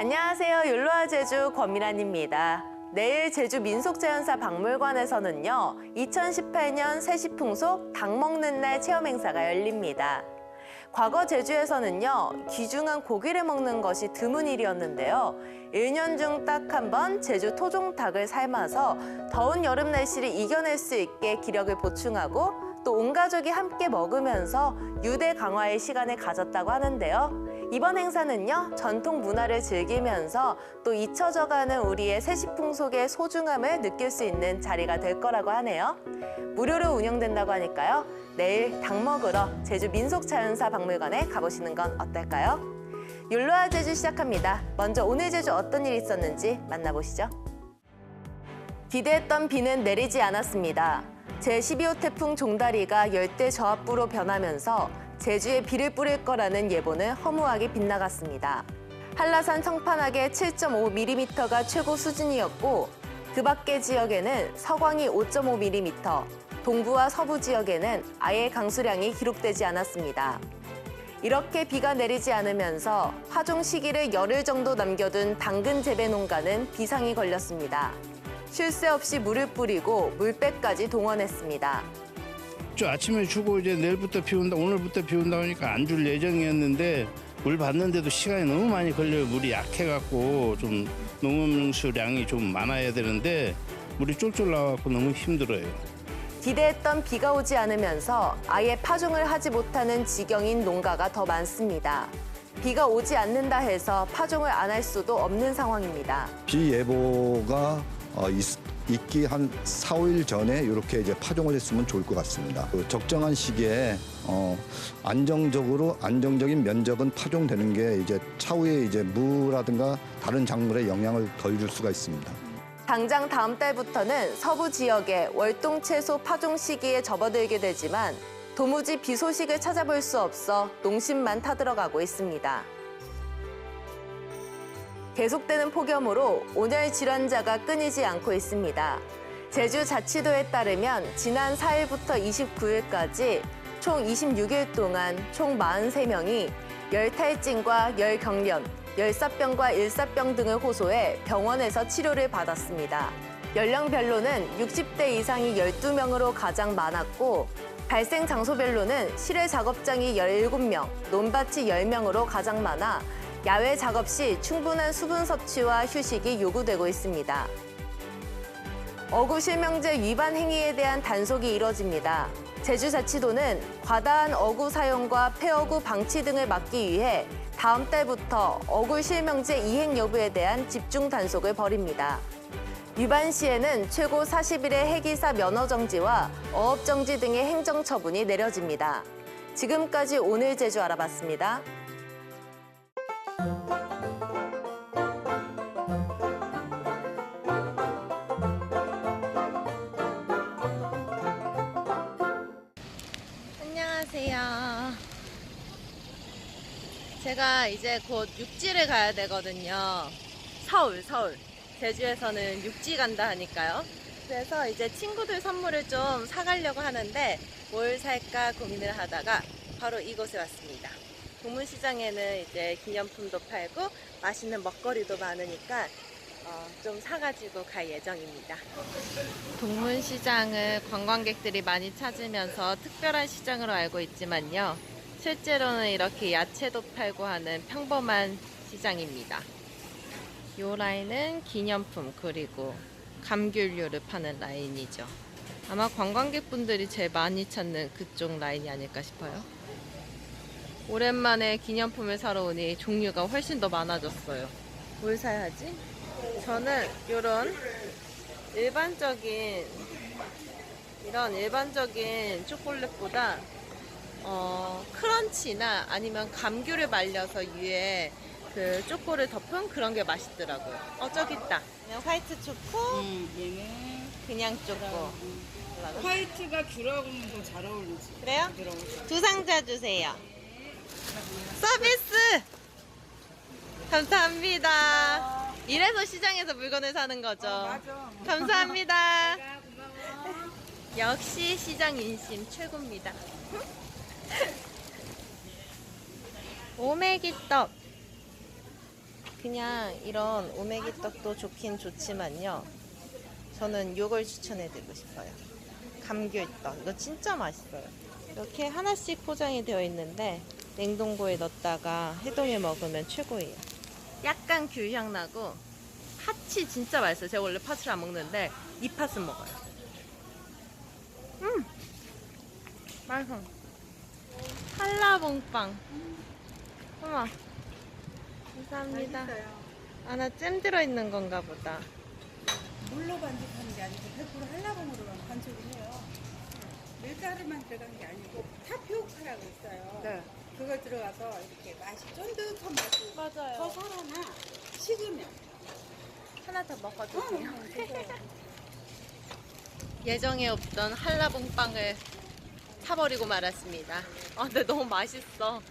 안녕하세요. 율로아 제주 권미란입니다. 내일 제주 민속자연사 박물관에서는요, 2018년 세시풍속 닭 먹는 날 체험 행사가 열립니다. 과거 제주에서는요, 귀중한 고기를 먹는 것이 드문 일이었는데요. 1년 중 딱 한 번 제주 토종 닭을 삶아서 더운 여름 날씨를 이겨낼 수 있게 기력을 보충하고 또 온 가족이 함께 먹으면서 유대 강화의 시간을 가졌다고 하는데요. 이번 행사는요, 전통 문화를 즐기면서 또 잊혀져가는 우리의 세시풍 속의 소중함을 느낄 수 있는 자리가 될 거라고 하네요. 무료로 운영된다고 하니까요. 내일 닭 먹으러 제주 민속자연사 박물관에 가보시는 건 어떨까요? 율로아 제주 시작합니다. 먼저 오늘 제주 어떤 일이 있었는지 만나보시죠. 기대했던 비는 내리지 않았습니다. 제12호 태풍 종다리가 열대 저압부로 변하면서 제주에 비를 뿌릴 거라는 예보는 허무하게 빗나갔습니다. 한라산 청판하게 7.5mm가 최고 수준이었고 그 밖의 지역에는 서광이 5.5mm, 동부와 서부 지역에는 아예 강수량이 기록되지 않았습니다. 이렇게 비가 내리지 않으면서 파종 시기를 열흘 정도 남겨둔 당근 재배 농가는 비상이 걸렸습니다. 쉴 새 없이 물을 뿌리고 물배까지 동원했습니다. 저 아침에 주고 이제 내일부터 비 온다 오늘부터 비 온다 하니까 안 줄 예정이었는데 물 받는데도 시간이 너무 많이 걸려요 물이 약해갖고 좀 농업용수량이 좀 많아야 되는데 물이 쫄쫄 나와갖고 너무 힘들어요 기대했던 비가 오지 않으면서 아예 파종을 하지 못하는 지경인 농가가 더 많습니다. 비가 오지 않는다 해서 파종을 안 할 수도 없는 상황입니다. 비 예보가 어, 있, 있기 한 4, 5일 전에 이렇게 이제 파종을 했으면 좋을 것 같습니다. 그 적정한 시기에 어, 안정적으로 안정적인 면적은 파종되는 게 이제 차후에 이제 무라든가 다른 작물에 영향을 덜 줄 수가 있습니다. 당장 다음 달부터는 서부 지역에 월동 채소 파종 시기에 접어들게 되지만 도무지 비 소식을 찾아볼 수 없어 농심만 타들어가고 있습니다. 계속되는 폭염으로 온열 질환자가 끊이지 않고 있습니다. 제주 자치도에 따르면 지난 4일부터 29일까지 총 26일 동안 총 43명이 열탈진과 열경련, 열사병과 일사병 등을 호소해 병원에서 치료를 받았습니다. 연령별로는 60대 이상이 12명으로 가장 많았고 발생 장소별로는 실외 작업장이 17명, 논밭이 10명으로 가장 많아 야외 작업 시 충분한 수분 섭취와 휴식이 요구되고 있습니다. 어구 실명제 위반 행위에 대한 단속이 이뤄집니다. 제주자치도는 과다한 어구 사용과 폐어구 방치 등을 막기 위해 다음 달부터 어구 실명제 이행 여부에 대한 집중 단속을 벌입니다. 위반 시에는 최고 40일의 해기사 면허 정지와 어업 정지 등의 행정 처분이 내려집니다. 지금까지 오늘 제주 알아봤습니다. 제가 이제 곧 육지를 가야 되거든요. 서울, 서울. 제주에서는 육지 간다 하니까요. 그래서 이제 친구들 선물을 좀 사가려고 하는데 뭘 살까 고민을 하다가 바로 이곳에 왔습니다. 동문시장에는 이제 기념품도 팔고 맛있는 먹거리도 많으니까 어, 좀 사가지고 갈 예정입니다. 동문시장을 관광객들이 많이 찾으면서 특별한 시장으로 알고 있지만요. 실제로는 이렇게 야채도 팔고 하는 평범한 시장입니다. 요 라인은 기념품 그리고 감귤류를 파는 라인이죠. 아마 관광객분들이 제일 많이 찾는 그쪽 라인이 아닐까 싶어요. 오랜만에 기념품을 사러 오니 종류가 훨씬 더 많아졌어요. 뭘 사야 하지? 저는 이런 일반적인 이런 일반적인 초콜릿보다 어, 크런치나 아니면 감귤을 말려서 위에 그 초코를 덮은 그런 게 맛있더라고요. 어 저기 있다. 그냥 화이트 초코, 응, 얘는 그냥 초코. 음. 화이트가 귤하고는 더 잘 어울리지. 그래요? 부드러워. 두 상자 주세요. 서비스. 감사합니다. 이래서 시장에서 물건을 사는 거죠. 맞아. 감사합니다. 고마워. 역시 시장 인심 최고입니다. 오메기떡. 그냥 이런 오메기 떡도 좋긴 좋지만요. 저는 이걸 추천해드리고 싶어요. 감귤떡. 이거 진짜 맛있어요. 이렇게 하나씩 포장이 되어 있는데 냉동고에 넣었다가 해동해 먹으면 최고예요. 약간 귤향 나고 팥이 진짜 맛있어요. 제가 원래 팥을 안 먹는데 이 팥은 먹어요. 음, 맛있어. 한라봉빵. 어머, 감사합니다. 아, 나 잼 들어있는 건가 보다. 물로 반죽하는 게 아니고 100% 한라봉으로만 반죽을 해요. 밀가루만 들어간 게 아니고 타피오카라고 있어요. 네. 그거 들어가서 이렇게 맛이 쫀득한 맛이 더 맞아요. 살아나 식으면. 하나 더 먹어주세요. 응, 그거요. 예정에 없던 한라봉 빵을 사버리고 말았습니다. 아, 근데 너무 맛있어.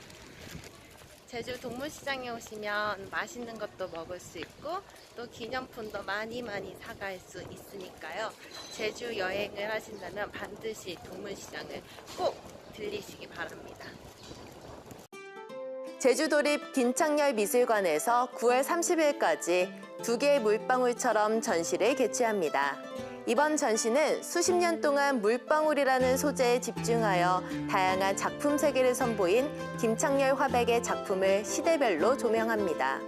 제주 동물시장에 오시면 맛있는 것도 먹을 수 있고 또 기념품도 많이 많이 사갈 수 있으니까요. 제주 여행을 하신다면 반드시 동물시장을 꼭 들리시기 바랍니다. 제주도립 김창렬 미술관에서 9월 30일까지 두 개의 물방울처럼 전시를 개최합니다. 이번 전시는 수십 년 동안 물방울이라는 소재에 집중하여 다양한 작품 세계를 선보인 김창렬 화백의 작품을 시대별로 조명합니다.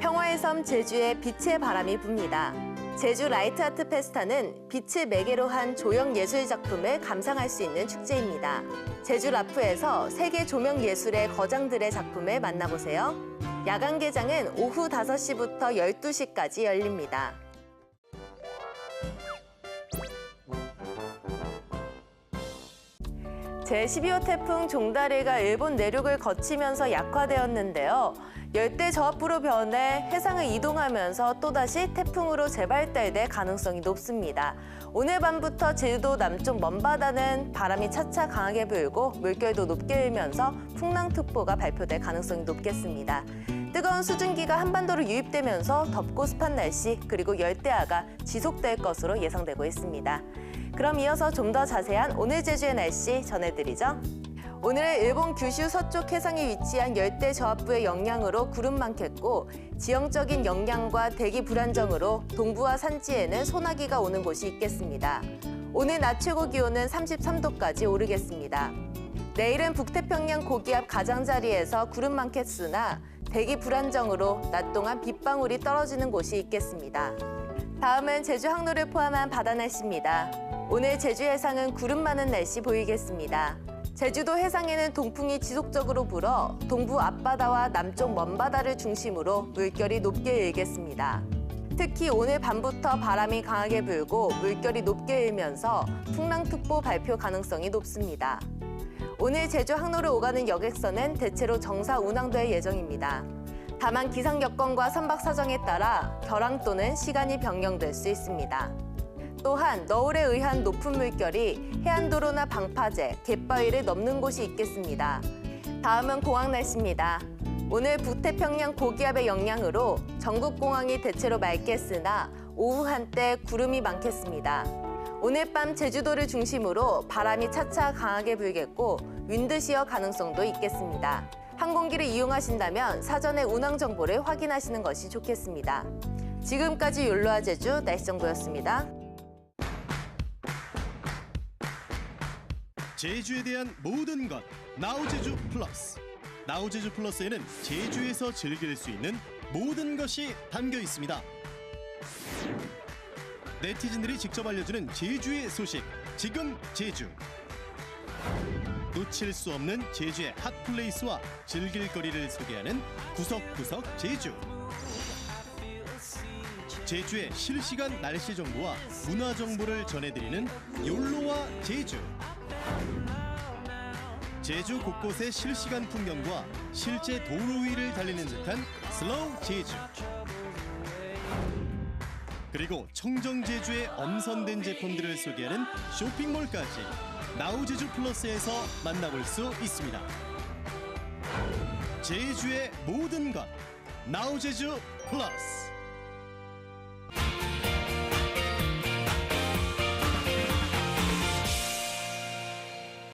평화의 섬 제주에 빛의 바람이 붑니다. 제주 라이트 아트 페스타는 빛을 매개로 한 조형 예술 작품을 감상할 수 있는 축제입니다. 제주 라프에서 세계 조명 예술의 거장들의 작품을 만나보세요. 야간 개장은 오후 5시부터 12시까지 열립니다. 제12호 태풍 종다리가 일본 내륙을 거치면서 약화되었는데요. 열대 저압부로 변해 해상을 이동하면서 또다시 태풍으로 재발달될 가능성이 높습니다. 오늘 밤부터 제주도 남쪽 먼바다는 바람이 차차 강하게 불고 물결도 높게 일면서 풍랑특보가 발표될 가능성이 높겠습니다. 뜨거운 수증기가 한반도로 유입되면서 덥고 습한 날씨 그리고 열대야가 지속될 것으로 예상되고 있습니다. 그럼 이어서 좀 더 자세한 오늘 제주의 날씨 전해드리죠. 오늘은 일본 규슈 서쪽 해상에 위치한 열대 저압부의 영향으로 구름 많겠고 지형적인 영향과 대기 불안정으로 동부와 산지에는 소나기가 오는 곳이 있겠습니다. 오늘 낮 최고 기온은 33도까지 오르겠습니다. 내일은 북태평양 고기압 가장자리에서 구름 많겠으나 대기 불안정으로 낮 동안 빗방울이 떨어지는 곳이 있겠습니다. 다음은 제주 항로를 포함한 바다 날씨입니다. 오늘 제주 해상은 구름 많은 날씨 보이겠습니다. 제주도 해상에는 동풍이 지속적으로 불어 동부 앞바다와 남쪽 먼바다를 중심으로 물결이 높게 일겠습니다. 특히 오늘 밤부터 바람이 강하게 불고 물결이 높게 일면서 풍랑특보 발표 가능성이 높습니다. 오늘 제주 항로를 오가는 여객선은 대체로 정사 운항될 예정입니다. 다만 기상 여건과 선박 사정에 따라 결항 또는 시간이 변경될 수 있습니다. 또한 너울에 의한 높은 물결이 해안도로나 방파제, 갯바위를 넘는 곳이 있겠습니다. 다음은 공항 날씨입니다. 오늘 북태평양 고기압의 영향으로 전국 공항이 대체로 맑겠으나 오후 한때 구름이 많겠습니다. 오늘 밤 제주도를 중심으로 바람이 차차 강하게 불겠고 윈드시어 가능성도 있겠습니다. 항공기를 이용하신다면 사전에 운항 정보를 확인하시는 것이 좋겠습니다. 지금까지 율로아 제주 날씨 정보였습니다. 제주에 대한 모든 것 나우제주 플러스. 나우제주 플러스에는 제주에서 즐길 수 있는 모든 것이 담겨 있습니다. 네티즌들이 직접 알려주는 제주의 소식 지금 제주. 놓칠 수 없는 제주의 핫플레이스와 즐길 거리를 소개하는 구석구석 제주. 제주의 실시간 날씨 정보와 문화 정보를 전해드리는 욜로와 제주 제주 곳곳의 실시간 풍경과 실제 도로 위를 달리는 듯한 슬로우 제주. 그리고 청정 제주의 엄선된 제품들을 소개하는 쇼핑몰까지 나우 제주 플러스에서 만나볼 수 있습니다. 제주의 모든 것 나우 제주 플러스